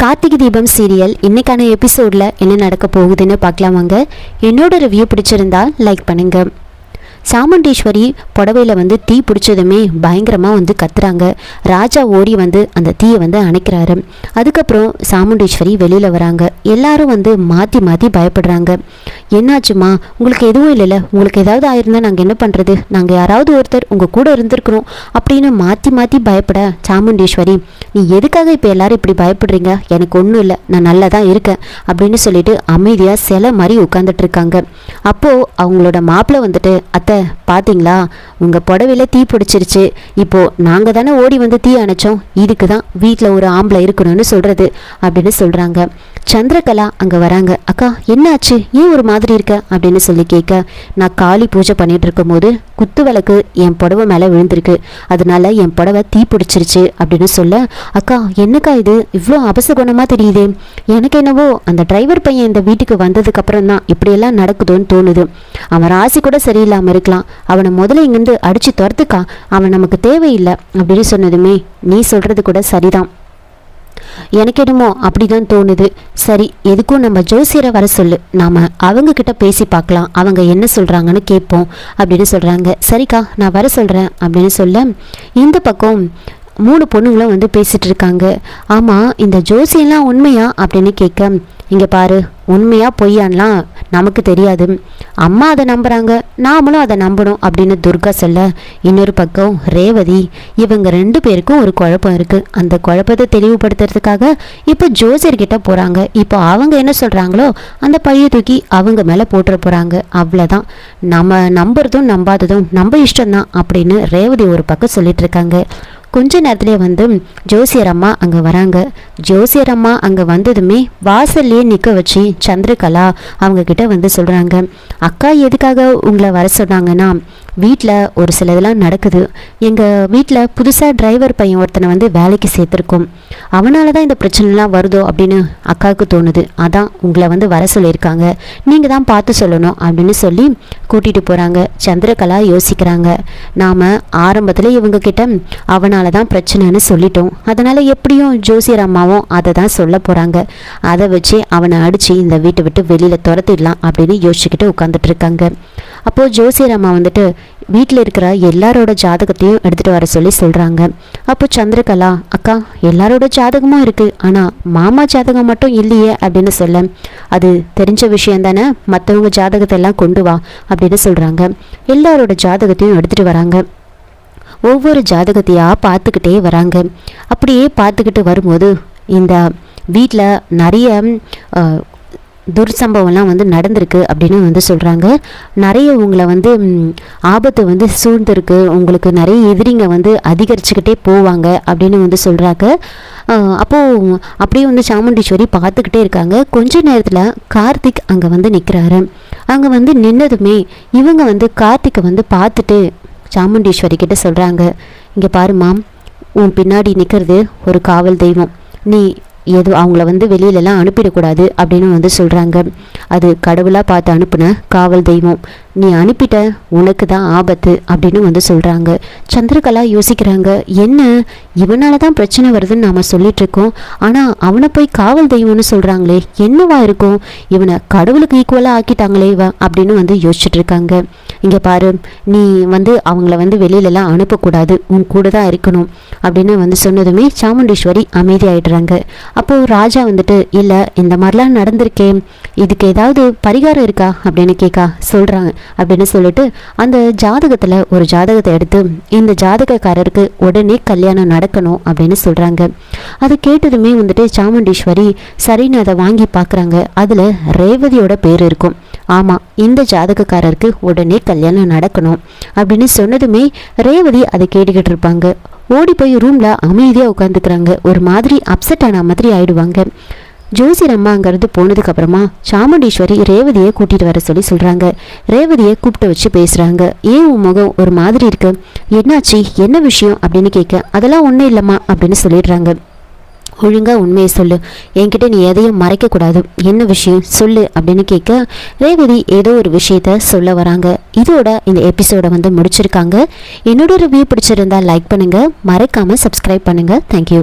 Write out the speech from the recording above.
Karthigai Deepam serial இன்னைக்கான எபிசோடில் என்ன நடக்க போகுதுன்னு பார்க்கலாம் வாங்க. என்னோட ரிவ்யூ பிடிச்சிருந்தா லைக் பண்ணுங்க. சாமுண்டீஸ்வரி புடவையில் வந்து தீ பிடிச்சதுமே பயங்கரமாக வந்து கத்துறாங்க. ராஜா ஓடி வந்து அந்த தீயை வந்து அணைக்கிறாரு. அதுக்கப்புறம் சாமுண்டீஸ்வரி வெளியில் வராங்க. எல்லாரும் வந்து மாற்றி மாற்றி பயப்படுறாங்க. என்னாச்சுமா? உங்களுக்கு எதுவும் இல்லைல்ல? உங்களுக்கு ஏதாவது ஆயிருந்தா நாங்கள் என்ன பண்ணுறது நாங்கள் யாராவது ஒருத்தர் உங்கள் கூட இருந்திருக்கிறோம் அப்படின்னு மாற்றி மாற்றி பயப்பட சாமுண்டீஸ்வரி நீ எதுக்காக இப்போ எல்லாரும் இப்படி பயப்படுறீங்க? எனக்கு ஒன்றும் இல்லை. நான் நல்லா தான் இருக்கேன். அப்படின்னு சொல்லிட்டு அமைதியாக சிலை மாதிரி உட்காந்துட்டு இருக்காங்க. அப்போது அவங்களோட மாப்பிள்ளை வந்துட்டு அத்தை பார்த்தீங்களா உங்கள் புடவையில தீ பிடிச்சிருச்சு. இப்போது நாங்கள் தானே ஓடி வந்து தீ அணைச்சோம். இதுக்கு தான் வீட்டில் ஒரு ஆம்பளை இருக்கணும்னு சொல்கிறது அப்படின்னு சொல்கிறாங்க சந்திரகலா அங்கே வராங்க. அக்கா என்னாச்சு? ஏன் ஒரு மாதிரி இருக்க? அப்படின்னு சொல்லி கேட்க நான் காளி பூஜை பண்ணிட்டு இருக்கும்போது குத்து விளக்கு என் புடவை மேலே விழுந்திருக்கு. அதனால என் புடவை தீ பிடிச்சிருச்சு அப்படின்னு சொல்ல அக்கா என்னக்கா இது? இவ்வளோ அபசகுணமாக தெரியுது. எனக்கு என்னவோ அந்த டிரைவர் பையன் இந்த வீட்டுக்கு வந்ததுக்கு அப்புறம் தான் இப்படியெல்லாம் நடக்குதோன்னு தோணுது. அவன் ராசி கூட சரியில்லாமல் இருக்கலாம். அவனை முதல்ல இங்கேருந்து அடித்து துரத்துக்கா அவன் நமக்கு தேவையில்லை அப்படின்னு சொன்னதுமே நீ சொல்கிறது கூட சரிதான். எனக்கு என்னமோ அப்படிதான் தோணுது. சரி எதுக்கும் நம்ம ஜோசியரை வர சொல்லு. நாம அவங்க கிட்ட பேசி பார்க்கலாம். அவங்க என்ன சொல்றாங்கன்னு கேட்போம் அப்படின்னு சொல்றாங்க. சரிக்கா நான் வர சொல்றேன் அப்படின்னு சொல்ல இந்த பக்கம் மூணு பொண்ணுங்களும் வந்து பேசிகிட்டு இருக்காங்க ஆமாம் இந்த ஜோசியெல்லாம் உண்மையா? அப்படின்னு கேட்க இங்கே பாரு உண்மையாக பொய்யான்லாம் நமக்கு தெரியாது. அம்மா அதை நம்புறாங்க நாமளும் அதை நம்பணும் அப்படின்னு துர்கா சொல்ல இன்னொரு பக்கம் ரேவதி இவங்க ரெண்டு பேருக்கும் ஒரு குழப்பம் இருக்குது அந்த குழப்பத்தை தெளிவுபடுத்துறதுக்காக இப்போ ஜோசியர்கிட்ட போகிறாங்க இப்போ அவங்க என்ன சொல்கிறாங்களோ அந்த பழைய தூக்கி அவங்க மேலே போட்டுற போகிறாங்க அவ்வளோதான் நம்ம நம்புறதும் நம்பாததும் நம்ம இஷ்டம்தான் அப்படின்னு ரேவதி ஒரு பக்கம் சொல்லிட்டு இருக்காங்க கொஞ்ச நேரத்திலே வந்து ஜோசியர் அம்மா அங்கே வராங்க. ஜோசியர் அம்மா அங்கே வந்ததுமே வாசல்லையே நிற்க வச்சு சந்திரகலா அவங்க கிட்ட வந்து சொல்கிறாங்க அக்கா எதுக்காக உங்களை வர சொன்னாங்கன்னா வீட்டில் ஒரு சில இதெல்லாம் நடக்குது. எங்கள் வீட்டில் புதுசாக டிரைவர் பையன் ஒருத்தனை வந்து வேலைக்கு சேர்த்துருக்கோம். அவனால தான் இந்த பிரச்சனைலாம் வருதோ அப்படின்னு அக்காவுக்கு தோணுது. அதான் உங்களை வந்து வர சொல்லியிருக்காங்க. நீங்கள் தான் பார்த்து சொல்லணும் அப்படின்னு சொல்லி கூட்டிகிட்டு போகிறாங்க சந்திரகலா யோசிக்கிறாங்க. நாம் ஆரம்பத்தில் இவங்க கிட்ட இதனால தான் பிரச்சனைன்னு சொல்லிட்டோம். அதனால் எப்படியும் ஜோசியர் அம்மாவும் அதை தான் சொல்ல போகிறாங்க அதை வச்சு அவனை அடித்து இந்த வீட்டை விட்டு வெளியில் துரத்திடலாம் அப்படின்னு யோசிச்சுக்கிட்டு உட்காந்துட்டு இருக்காங்க அப்போது ஜோசியர் அம்மா வந்துட்டு வீட்டில் இருக்கிற எல்லாரோட ஜாதகத்தையும் எடுத்துகிட்டு வர சொல்லி சொல்கிறாங்க அப்போ சந்திரகலா அக்கா எல்லாரோட ஜாதகமும் இருக்குது ஆனால் மாமா ஜாதகம் மட்டும் இல்லையே அப்படின்னு சொல்ல அது தெரிஞ்ச விஷயம் தானே? மற்றவங்க ஜாதகத்தை எல்லாம் கொண்டு வா அப்படின்னு சொல்கிறாங்க எல்லாரோட ஜாதகத்தையும் எடுத்துகிட்டு வராங்க. ஒவ்வொரு ஜாதகத்தையாக பார்த்துக்கிட்டே வராங்க. அப்படியே பார்த்துக்கிட்டு வரும்போது இந்த வீட்டில் நிறைய துர்சம்பவம்லாம் வந்து நடந்திருக்கு அப்படின்னு வந்து சொல்கிறாங்க நிறைய உங்களை வந்து ஆபத்து வந்து சூழ்ந்திருக்கு. உங்களுக்கு நிறைய எதிரிங்க வந்து அதிகரிச்சுக்கிட்டே போவாங்க அப்படின்னு வந்து சொல்கிறாங்க அப்போது அப்படியே வந்து சாமுண்டீஸ்வரி பார்த்துக்கிட்டே இருக்காங்க. கொஞ்ச நேரத்தில் கார்த்திக் அங்கே வந்து நிற்கிறாரு அங்கே வந்து நின்னதுமே இவங்க வந்து கார்த்திக்கை வந்து பார்த்துட்டு சாமுண்டீஸ்வரி கிட்ட சொல்கிறாங்க இங்கே பாருமா உன் பின்னாடி நிற்கிறது ஒரு காவல் தெய்வம். நீ எது அவங்கள வந்து வெளியிலலாம் அனுப்பிடக்கூடாது அப்படின்னு வந்து சொல்கிறாங்க அது கடவுளாக பார்த்து அனுப்புன காவல் தெய்வம். நீ அனுப்பிட்ட உனக்கு தான் ஆபத்து அப்படின்னு வந்து சொல்கிறாங்க சந்திரகலா யோசிக்கிறாங்க. என்ன? இவனால தான் பிரச்சனை வருதுன்னு நாம் சொல்லிகிட்ருக்கோம் ஆனால் அவனை போய் காவல் தெய்வம்னு சொல்கிறாங்களே என்னவா இருக்கும்? இவனை கடவுளுக்கு ஈக்குவலாக ஆக்கிட்டாங்களே வா அப்படின்னு வந்து யோசிச்சுட்டு இருக்காங்க. இங்கே பாரு நீ வந்து அவங்கள வந்து வெளியிலலாம் அனுப்பக்கூடாது. உன் கூட தான் இருக்கணும் அப்படின்னு வந்து சொன்னதுமே சாமுண்டீஸ்வரி அமைதியாயிடுறாங்க. அப்போது ராஜா வந்துட்டு இல்லை இந்த மாதிரிலாம் நடந்திருக்கேன் இதுக்கு ஏதாவது பரிகாரம் இருக்கா? அப்படின்னு கேட்கா சொல்கிறாங்க அப்படின்னு சொல்லிட்டு அந்த ஜாதகத்தில் ஒரு ஜாதகத்தை எடுத்து இந்த ஜாதகக்காரருக்கு உடனே கல்யாணம் நடக்கணும் அப்படின்னு சொல்கிறாங்க அது கேட்டதுமே வந்துட்டு சாமுண்டீஸ்வரி சரின்னு அதை வாங்கி பார்க்குறாங்க அதில் ரேவதியோட பேர் இருக்கும். ஆமாம் இந்த ஜாதகக்காரருக்கு உடனே கல்யாணம் நடக்கணும் அப்படின்னு சொன்னதுமே ரேவதி அதை கேட்டுக்கிட்டு இருப்பாங்க. ஓடி போய் ரூமில் அமைதியாக உட்காந்துக்கிறாங்க ஒரு மாதிரி அப்செட் ஆன மாதிரி ஆயிடுவாங்க. ஜோசியர் அம்மா அங்கேருந்து போனதுக்கு அப்புறமா சாமுண்டீஸ்வரி ரேவதியை கூட்டிட்டு வர சொல்லி சொல்றாங்க. ரேவதியை கூப்பிட்டு வச்சு பேசுறாங்க. ஏன் உன் முகம் ஒரு மாதிரி இருக்கு? என்னாச்சு? என்ன விஷயம்? அப்படின்னு கேட்க அதெல்லாம் ஒன்றும் இல்லைம்மா அப்படின்னு சொல்லிடுறாங்க. ஒழுங்கா உண்மையை சொல்லு. என்கிட்ட நீ எதையும் மறைக்கக்கூடாது. என்ன விஷயம்? சொல்லு அப்படின்னு கேட்க ரேவதி ஏதோ ஒரு விஷயத்த சொல்ல வராங்க. இதோட இந்த எபிசோடை வந்து முடிச்சிருக்காங்க. என்னோட ரிவ்யூ பிடிச்சிருந்தா லைக் பண்ணுங்க. மறக்காம சப்ஸ்கிரைப் பண்ணுங்க. தேங்க்யூ